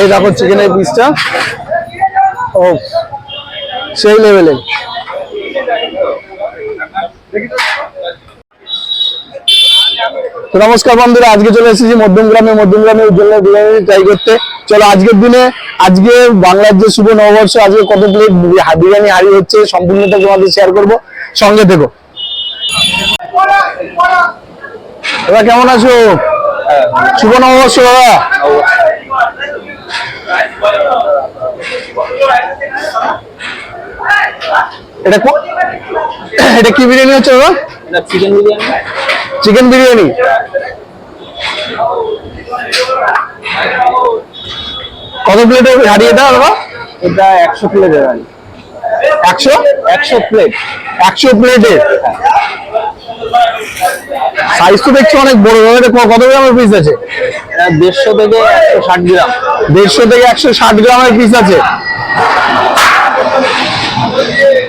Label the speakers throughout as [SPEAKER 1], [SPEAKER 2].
[SPEAKER 1] এই দেখো চিকেনের পিসটা ও সেই লেভেলে তো নমস্কার বন্ধুরা আজকে চলে এসেছি মধ্যমগ্রামে। মধ্যমগ্রামে উজ্জ্বলের বিরিয়ানি ট্রাই করতে। চলো আজকের দিনে আজকে বাংলার যে শুভ নববর্ষ আজকে কত প্লেট বিরিয়ানি হারি হচ্ছে সম্পূর্ণটা তোমাদের শেয়ার করব। সঙ্গে থেকো। এবার কেমন আছো? শুভ নববর্ষ দাদা। এটা এটা কি বিরিয়ানি হচ্ছে দাদা
[SPEAKER 2] চিকেন বিরিয়ানি।
[SPEAKER 1] চিকেন বিরিয়ানি? কত প্লেটের হারিয়ে দাও দাদা
[SPEAKER 2] এটা একশো প্লেটের আর
[SPEAKER 1] একশো?
[SPEAKER 2] একশো প্লেট
[SPEAKER 1] একশো প্লেটের সাইজ তো দেখছি অনেক বড় দাদা এটা কত গ্রামের পিস আছে?
[SPEAKER 2] এটা দেড়শো থেকে একশো ষাট গ্রাম।
[SPEAKER 1] দেড়শো থেকে একশো ষাট গ্রামের পিস আছে।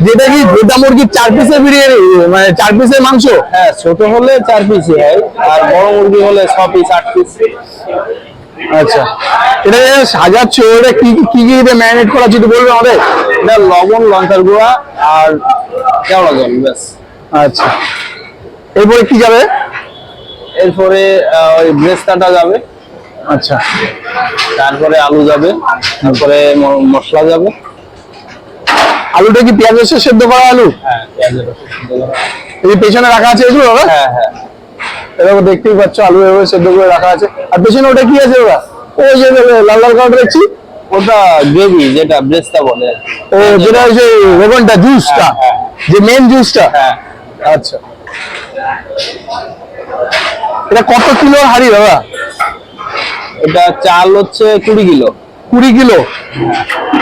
[SPEAKER 1] যেটা কি যেটা মুরগির চার পিসের বিরিয়ানি? মানে চার পিসের মাংস?
[SPEAKER 2] হ্যাঁ ছোট হলে চার পিস হয় আর বড় মুরগি হলে ছ পিস আট পিস
[SPEAKER 1] আচ্ছা। এটা সাজাচ্ছ এটা কি কি কি কি ম্যারিনেট করা একটু বলবে আমাদের?
[SPEAKER 2] এটা লবণ লঙ্কার গুঁড়া আর কেওড়া জল ব্যাস।
[SPEAKER 1] আচ্ছা। এরপরে কি যাবে?
[SPEAKER 2] এরপরে ওই ব্রেস্তাটা যাবে।
[SPEAKER 1] আচ্ছা।
[SPEAKER 2] তারপরে আলু যাবে তারপরে মশলা যাবে।
[SPEAKER 1] আলুটা কি পেঁয়াজ রসে সেদ্ধ করা আলু?
[SPEAKER 2] হ্যাঁ সিদ্ধ করা।
[SPEAKER 1] এই পেছনে রাখা আছে এগুলো
[SPEAKER 2] হ্যাঁ হ্যাঁ।
[SPEAKER 1] এরকম দেখতেই পাচ্ছ আলু এভাবে সেদ্ধ করে রাখা আছে। আর পেছনে ওটা কি আছে ওরা ওই যে লাল লাল কালার দেখছি।
[SPEAKER 2] ওটা গ্রেভি যেটা ব্রেস্তা বলে।
[SPEAKER 1] ও যেটা ওই যে রেবনটা জুসটা।
[SPEAKER 2] হ্যাঁ, হ্যাঁ।
[SPEAKER 1] যে মেন জুসটা
[SPEAKER 2] হ্যাঁ।
[SPEAKER 1] আচ্ছা। এটা কত কিলো হাড়ি দাদা
[SPEAKER 2] এটা চাল হচ্ছে কুড়ি কিলো।
[SPEAKER 1] কুড়ি কিলো?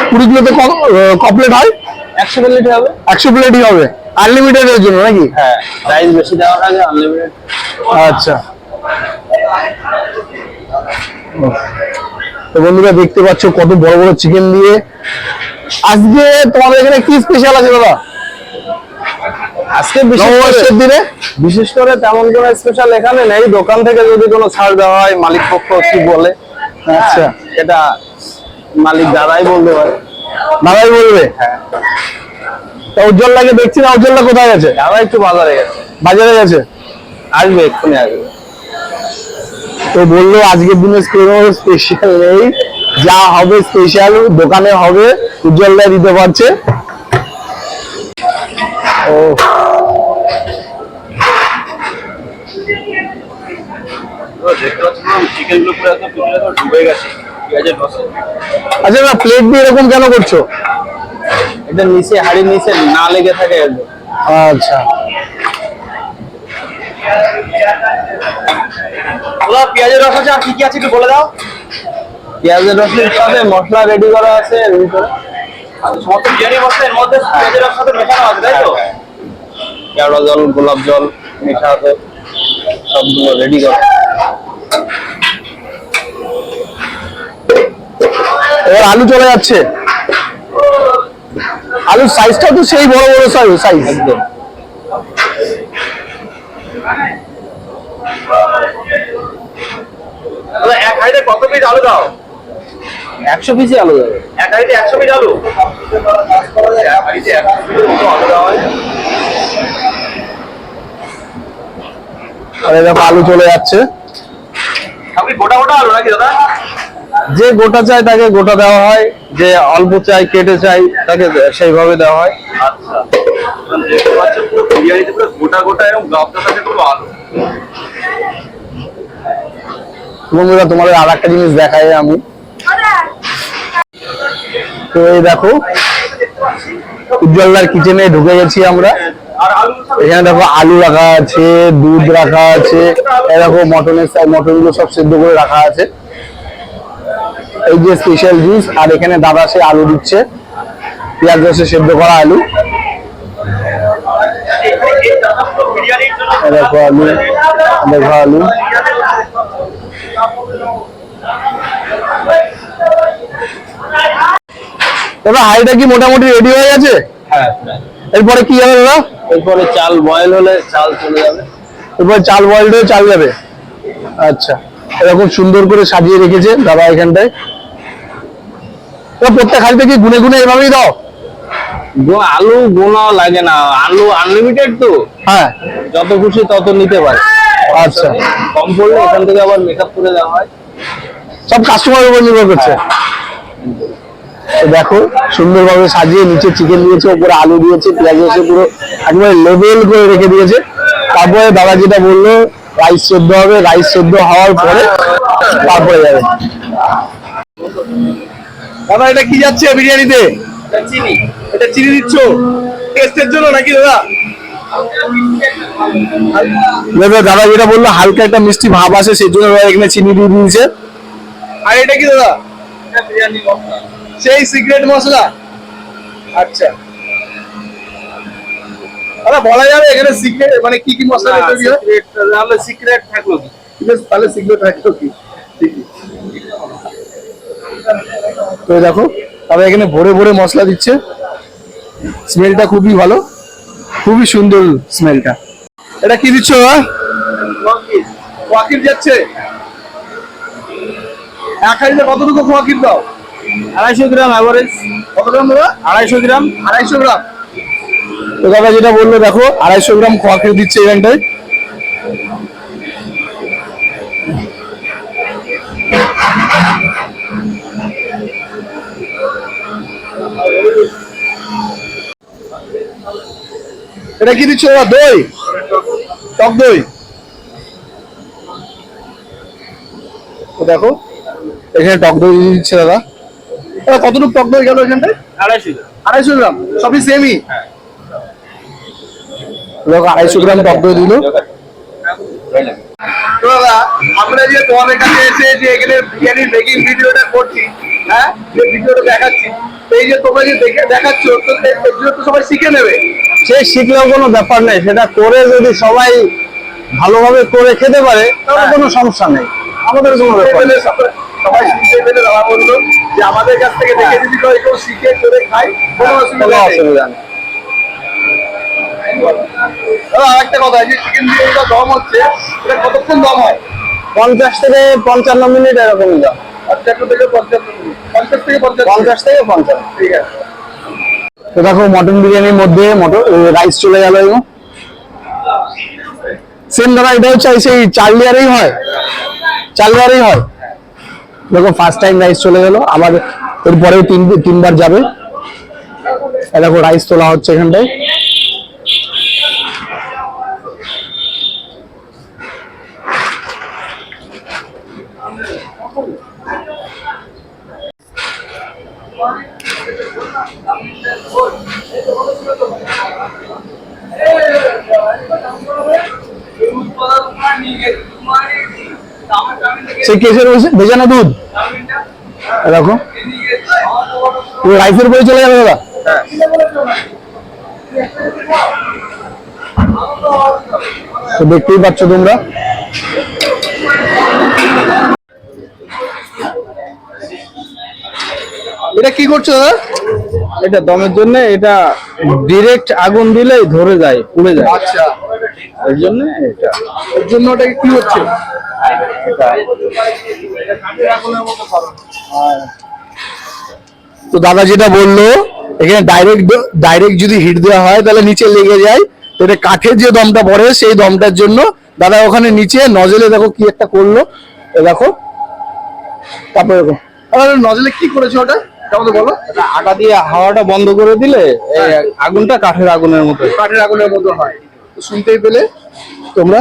[SPEAKER 1] কুড়ি কিলোতে ক প্লেট হয়?
[SPEAKER 2] একশো প্লেট হবে।
[SPEAKER 1] একশো প্লেটই হবে। আনলিমিটেড এর জন্য নাকি?
[SPEAKER 2] হ্যাঁ প্রাইস বেশি দেওয়া আগে আনলিমিটেড
[SPEAKER 1] আচ্ছা। তো বন্ধুরা দেখতে পাচ্ছ কত বড় বড় চিকেন দিয়ে। আজকে তোমাদের এখানে কি স্পেশাল আছে দাদা
[SPEAKER 2] আজকে বিশেষ
[SPEAKER 1] দিনে?
[SPEAKER 2] বিশেষ করে তেমন কোনো স্পেশাল এখানে নেই। দোকান থেকে যদি কোনো ছাড় দেওয়া হয় মালিক পক্ষ কি বলে?
[SPEAKER 1] আচ্ছা।
[SPEAKER 2] হ্যাঁ, এটা মালিক দাদাই বলতে পারে
[SPEAKER 1] দাদাই বলবে?
[SPEAKER 2] হ্যাঁ।
[SPEAKER 1] তা উজ্জ্বলটাকে দেখছি না উজ্জ্বলটা কোথায় গেছে?
[SPEAKER 2] দাদা একটু বাজারে গেছে।
[SPEAKER 1] বাজারে গেছে?
[SPEAKER 2] আসবে এক্ষুনি আসবে।
[SPEAKER 1] তো বলল আজকের দিনে কোনো স্পেশাল নেই। যা হবে স্পেশাল দোকানে হবে। উজ্জ্বলদা দিতে পারছে। ও।
[SPEAKER 2] পুরো একদম ডুবে গেছে পেঁয়াজের রসে
[SPEAKER 1] আচ্ছা না প্লেট দিয়ে এরকম কেন করছ?
[SPEAKER 2] এটা নিচে হাড়ির নিচে না লেগে থাকে
[SPEAKER 1] আচ্ছা।
[SPEAKER 2] পেঁয়াজের রস আছে আর কি কি আছে একটু বলে দাও। পেঁয়াজের রসের সাথে মশলা রেডি করা আছে এর ভিতরে।
[SPEAKER 3] সমস্ত বিরিয়ানি মশলা এর মধ্যে পেঁয়াজের রস সাথে মেশানো আছে তাই তো?
[SPEAKER 2] কেওড়া জল গোলাপ জল মিঠা আছে সবগুলো রেডি করা।
[SPEAKER 1] এবার আলু চলে যাচ্ছে। আলুর সাইজটা তো সেই বড় বড় সাইজ সাইজ
[SPEAKER 2] একদম।
[SPEAKER 3] এক কত পিস আলু দাও?
[SPEAKER 2] একশো আলু যাবে
[SPEAKER 3] এক একশো পিস আলু?
[SPEAKER 1] দেখো আলু চলে যাচ্ছে।
[SPEAKER 3] আপনি গোটা গোটা আলু নাকি দাদা?
[SPEAKER 1] যে গোটা চায় তাকে গোটা দেওয়া হয় যে অল্প চাই কেটে চাই তাকে সেইভাবে দেওয়া হয়।
[SPEAKER 3] আচ্ছা।
[SPEAKER 1] বন্ধুরা তোমাদের আর একটা জিনিস দেখাই আমি। তো এই দেখো উজ্জ্বলদার কিচেনে ঢুকে গেছি আমরা। এখানে দেখো আলু রাখা আছে দুধ রাখা আছে। দেখো মটনের মটনগুলো সব সেদ্ধ করে রাখা আছে। এই যে স্পেশাল জুস আর এখানে দাদা সে আলু দিচ্ছে। পেঁয়াজ রসে সেদ্ধ করা আলু। দেখো আলু দেখো আলু। দাদা হাইটা কি মোটামুটি রেডি হয়ে গেছে?
[SPEAKER 2] হ্যাঁ
[SPEAKER 1] এরপরে কি যাবে দাদা?
[SPEAKER 2] এরপরে চাল বয়েল হলে চাল চলে যাবে।
[SPEAKER 1] এরপরে চাল বয়েলড হয়ে চাল যাবে। আচ্ছা এরকম সুন্দর করে সাজিয়ে রেখেছে দাদা এখানটায়। প্রত্যেক হাড়িতে কি গুনে গুনে এভাবেই দাও?
[SPEAKER 2] আলু গোনা লাগে না। আলু আনলিমিটেড তো।
[SPEAKER 1] হ্যাঁ।
[SPEAKER 2] যত খুশি তত নিতে পারে।
[SPEAKER 1] আচ্ছা।
[SPEAKER 2] কম পড়লে এখান থেকে আবার মেকআপ করে দেওয়া হয়।
[SPEAKER 1] সব কাস্টমার উপর নির্ভর করছে। তো দেখো সুন্দরভাবে সাজিয়ে নিচে চিকেন দিয়েছে উপরে আলু দিয়েছে পেঁয়াজ দিয়েছে পুরো একবারে লেভেল করে রেখে দিয়েছে। তারপরে দাদা যেটা বলল রাইস সেদ্ধ হবে রাইস সেদ্ধ হওয়ার পরে তারপরে যাবে। দাদা এটা কি যাচ্ছে বিরিয়ানিতে?
[SPEAKER 2] চিনি।
[SPEAKER 1] এটা চিনি দিচ্ছ? টেস্টের জন্য নাকি দাদা? দাদা দাদা যেটা বলল হালকা একটা মিষ্টি ভাব আসে সেই জন্য এখানে চিনি দিয়ে দিয়েছে। আর এটা কি দাদা? সেই সিক্রেট মশলা? আচ্ছা। দাদা বলা যাবে এখানে সিক্রেট মানে কি কি মশলা তৈরি হয়?
[SPEAKER 2] তাহলে সিক্রেট থাকল কি?
[SPEAKER 1] বেশ তাহলে সিক্রেট রাখো কি? তো দেখো তারপরে এখানে ভরে ভরে মশলা দিচ্ছে। স্মেলটা খুবই ভালো খুবই সুন্দর স্মেলটা। এটা কি দিচ্ছ ওয়াকির যাচ্ছে। এক হাজার কতটুকু ওয়াকির দাও?
[SPEAKER 2] আড়াইশো গ্রাম অ্যাভারেজ
[SPEAKER 1] কত গ্রাম দাদা?
[SPEAKER 2] আড়াইশো গ্রাম।
[SPEAKER 1] আড়াইশো গ্রাম। তো দাদা যেটা বলল দেখো আড়াইশো গ্রাম খোয়াকে দিচ্ছে এখানটায় এটা কি দিচ্ছ দাদা দই? টক দই? দেখো এখানে টক দই দিচ্ছে দাদা। কতটুকু টক দই গেল এখানটায়?
[SPEAKER 2] আড়াইশো গ্রাম।
[SPEAKER 1] আড়াইশো গ্রাম সবই সেমই লোক আড়াইশো গ্রাম টক দই দিল। তো দাদা আমরা যে তোমাদের কাছে এসে যে এখানে বিরিয়ানির মেকিং ভিডিওটা করছি হ্যাঁ যে ভিডিওটা দেখাচ্ছি এই যে তোমরা যে দেখে দেখাচ্ছ তো সবাই শিখে নেবে।
[SPEAKER 2] সে শিখলেও কোনো ব্যাপার নেই সেটা করে যদি সবাই ভালোভাবে করে খেতে পারে তাহলে কোনো সমস্যা নেই। আমাদের কোনো ব্যাপার নেই।
[SPEAKER 1] সবাই শিখতে পেলে দাদা বলল যে আমাদের কাছ থেকে দেখে যদি কেউ শিখে করে খায় কোনো অসুবিধা
[SPEAKER 2] কোনো
[SPEAKER 1] নেই।
[SPEAKER 2] অসুবিধা নেই।
[SPEAKER 1] আরেকটা কথা যে চিকেন বিরিয়ানিটা দম হচ্ছে এটা কতক্ষণ দম হয়?
[SPEAKER 2] পঞ্চাশ থেকে পঞ্চান্ন মিনিট এরকমই দাও
[SPEAKER 1] পঞ্চান্ন থেকে পঞ্চান্ন মিনিট। পঞ্চাশ থেকে
[SPEAKER 2] পঞ্চাশ।
[SPEAKER 1] ঠিক আছে। তো দেখো মটন বিরিয়ানির মধ্যে মটন রাইস চলে গেল এবং সেম দাদা এটা হচ্ছে সেই চার লেয়ারেই হয়। চার লেয়ারেই হয়। দেখো ফার্স্ট টাইম রাইস চলে গেল। আবার এরপরেও তিন তিনবার যাবে। দেখো রাইস তোলা হচ্ছে এখানটায়। সেই কেসের ভেজানো দুধ। দেখো রাইসের উপরে চলে যাবে দাদা। দেখতেই পাচ্ছ তোমরা। এটা কি করছ দাদা?
[SPEAKER 2] এটা দমের জন্য এটা ডিরেক্ট আগুন দিলেই ধরে যায় পুড়ে যায়।
[SPEAKER 1] আচ্ছা।
[SPEAKER 2] এর জন্য এটা।
[SPEAKER 1] এর জন্য ওটা কি হচ্ছে? তো দাদা যেটা বলল এখানে ডাইরেক্ট ডাইরেক্ট যদি হিট দেওয়া হয় তাহলে নিচে লেগে যায়। তো এটা কাঠের যে দমটা পড়ে সেই দমটার জন্য দাদা ওখানে নিচে নজলে দেখো কি একটা করল। দেখো। তারপরে দেখো। নজলে কি করেছে ওটা? বলো।
[SPEAKER 2] আগা দিয়ে হাওয়াটা বন্ধ করে দিলে আগুনটা কাঠের আগুনের মতো
[SPEAKER 1] কাঠের আগুনের মতো হয়। তো শুনতেই পেলে? তোমরা?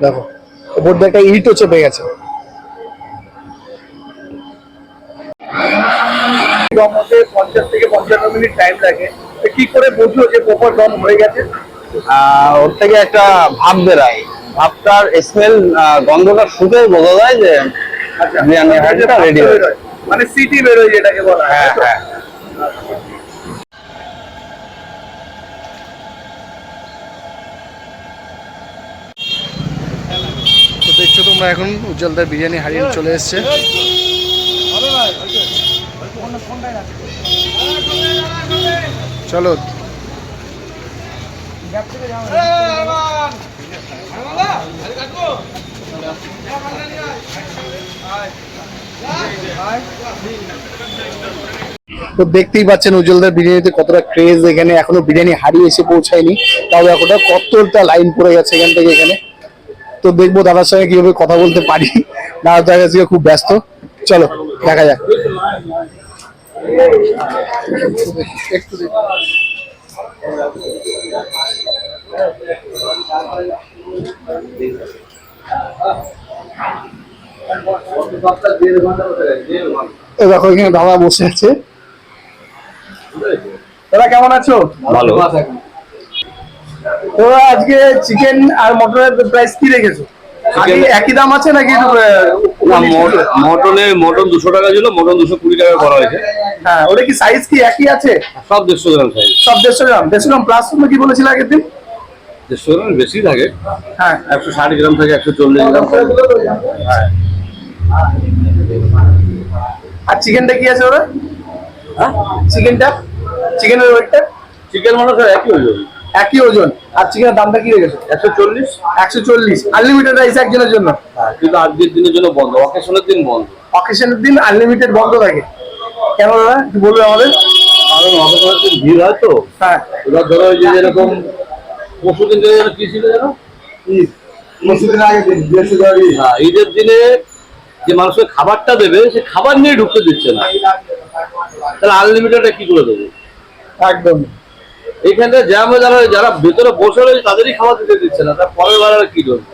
[SPEAKER 1] দেখো ওপর দিয়ে একটা ইটও চেপে গেছে। দম হতে পঞ্চাশ থেকে পঞ্চান্ন মিনিট টাইম লাগে। কি করে বুঝলো যে প্রপার দম হয়ে গেছে?
[SPEAKER 2] আহ, ওর থেকে একটা ভাব বেরায়। ভাবটার স্মেল গন্ধটা শুকে বোঝা যায় যে বিরিয়ানি রেডি হয়ে যায়
[SPEAKER 1] মানে সিটি বেরোয় যেটাকে বলা হ্যাঁ
[SPEAKER 2] হ্যাঁ
[SPEAKER 1] দেখছ তোমরা এখন উজ্জ্বলদার বিরিয়ানি হারিয়ে চলে এসছে। চলো। তো দেখতেই পাচ্ছেন উজ্জ্বলদার বিরিয়ানিতে কতটা ক্রেজ এখানে এখনও বিরিয়ানি হারিয়ে এসে পৌঁছায়নি। তাও এখনটা কতটা লাইন পড়ে গেছে এখান থেকে এখানে। তো দেখব দাদার সঙ্গে কীভাবে কথা বলতে পারি। দাদা তো আজকে খুব ব্যস্ত। চলো, দেখা যাক। একটু দেখি। এই দেখো এখানে দাদা বসে আছে। দাদা কেমন আছো?
[SPEAKER 2] ভালো।
[SPEAKER 1] তো আজকে চিকেন আর মটনের প্রাইস কি রেখেছো? একই দাম আছে নাকি?
[SPEAKER 3] মটনে মটন দুশো টাকা ছিল মটন দুশো কুড়ি টাকা করা হয়েছে।
[SPEAKER 1] হ্যাঁ ওটা কি সাইজ কি একই আছে?
[SPEAKER 3] সব দেড়শো গ্রাম সাইজ
[SPEAKER 1] সব দেড়শো গ্রাম। দেড়শো গ্রাম প্লাস তুমি কি বলেছিলে আগের দিন?
[SPEAKER 3] দেড়শো গ্রাম বেশি থাকে।
[SPEAKER 1] হ্যাঁ।
[SPEAKER 3] একশো ষাট গ্রাম থাকে একশো চল্লিশ গ্রাম। হ্যাঁ।
[SPEAKER 1] আর চিকেনটা কি আছে ওরা? চিকেনটা? চিকেনের ওয়েটটা?
[SPEAKER 3] চিকেন মটন স্যার একই ওজন।
[SPEAKER 1] একই ওজন। আর চিকেনের দামটা কি রেখেছো?
[SPEAKER 3] একশো চল্লিশ।
[SPEAKER 1] একশো চল্লিশ। আনলিমিটেড রাইস একজনের জন্য।
[SPEAKER 3] কিন্তু আজকের দিনের জন্য বন্ধ অকেশনের দিন বন্ধ।
[SPEAKER 1] অকেশনের দিন আনলিমিটেড বন্ধ থাকে। কেন দাদা? একটু বলবে আমাদের?
[SPEAKER 3] কারণ অকেশনের দিন ভিড় হয় তো।
[SPEAKER 1] হ্যাঁ।
[SPEAKER 3] এবার ধরো ওই যে যেরকম পরশু দিন কি ছিল যেন? ঈদ।
[SPEAKER 1] পরশুদিন আগে দিন বৃহস্পতিবার
[SPEAKER 3] হ্যাঁ ঈদের দিনে যে মানুষকে খাবারটা দেবে সে খাবার নিয়ে ঢুকতে দিচ্ছে না। তাহলে আনলিমিটেড কি করে দেবে?
[SPEAKER 1] একদম।
[SPEAKER 3] এইখানে জ্যাম যারা যারা ভেতরে বসে রয়েছে তাদেরই খাবার দিতে দিচ্ছে না। তার পরের বার আর কি করবে?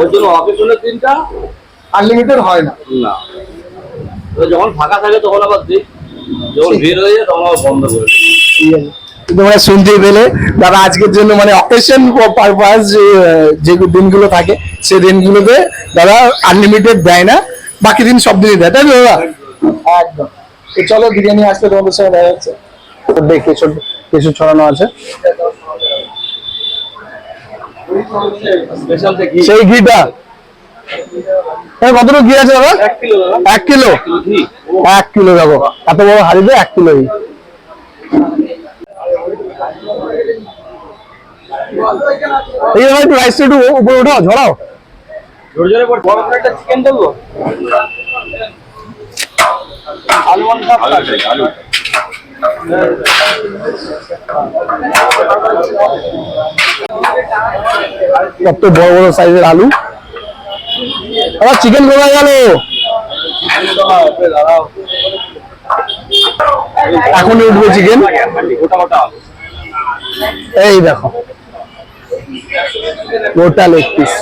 [SPEAKER 3] ওই জন্য অকেশনের দিনটা
[SPEAKER 1] আনলিমিটেড হয় না।
[SPEAKER 3] না। যখন ফাঁকা থাকে তখন আবার দিই। যখন ভিড় হয়ে যায় তখন আবার বন্ধ করে।
[SPEAKER 1] ঠিক আছে। তোমরা শুনতে পেলে। দাদা আজকের জন্য মানে অকেশন পারপাস যে দিনগুলো থাকে সেই দিনগুলোতে দাদা আনলিমিটেড দেয় না। বাকি দিন সব দিনই দেয় তাই তো দাদা একদম। তো চলো বিরিয়ানি আসলে তোমাদের সঙ্গে দেখা যাচ্ছে দেখ কিছু কিছু ছড়ানো আছে। সেই ঘিটা। হ্যাঁ কতটুকু ঘি আছে দাদা
[SPEAKER 3] এক কিলো
[SPEAKER 1] এক কিলো।
[SPEAKER 3] কিলো
[SPEAKER 1] এক কিলো দেখো এত বড় হাড়িতে এক কিলো এই যে ভাই একটু রাইসটা একটু উপরে উঠাও ঝরাও
[SPEAKER 3] জোরে জোরে পড় বড় করে একটা চিকেন দেবো আলু ওয়ান কাপ আলু।
[SPEAKER 1] কত বড় বড় সাইজের আলু। আবার চিকেন কোথায় গেল? এখনই উঠবে চিকেন
[SPEAKER 3] গোটা গোটা আলু।
[SPEAKER 1] এই দেখো। গোটা লেগ পিস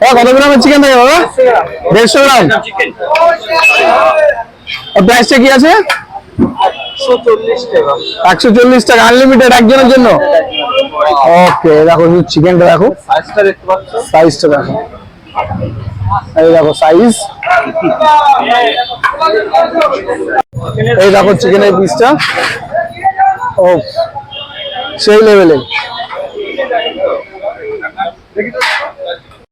[SPEAKER 1] কত গ্রামের চিকেন থাকে বাবা? দেড়শো গ্রাম? প্রাইসটা কি আছে? একশো চল্লিশ টাকা আনলিমিটেড একজনের জন্য? ওকে দেখো চিকেনটা দেখো।
[SPEAKER 3] সাইজটা
[SPEAKER 1] দেখো। এই দেখো সাইজ এই দেখো চিকেনের পিসটা ও সেই লেভেলে Thank you.